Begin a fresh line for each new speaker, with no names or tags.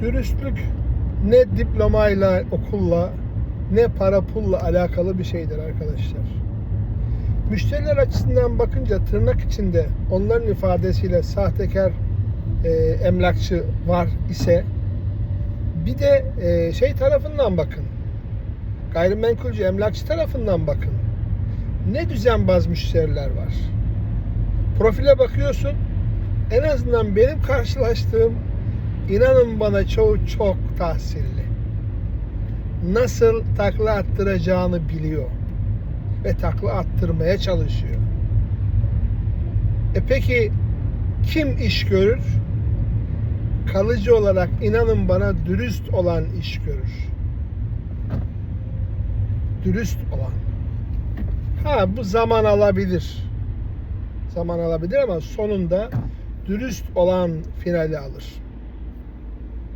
Dürüstlük ne diplomayla, okulla, ne para pulla alakalı bir şeydir arkadaşlar. Müşteriler açısından bakınca tırnak içinde onların ifadesiyle sahtekar e, emlakçı var ise bir de e, şey tarafından bakın. Gayrimenkulcü emlakçı tarafından bakın. Ne düzenbaz müşteriler var. Profile bakıyorsun. En azından benim karşılaştığım inanın bana çoğu çok tahsilli. Nasıl takla attıracağını biliyor ve takla attırmaya çalışıyor. E peki kim iş görür? Kalıcı olarak inanın bana dürüst olan iş görür. Dürüst olan. Ha bu zaman alabilir. Zaman alabilir ama sonunda dürüst olan finali alır.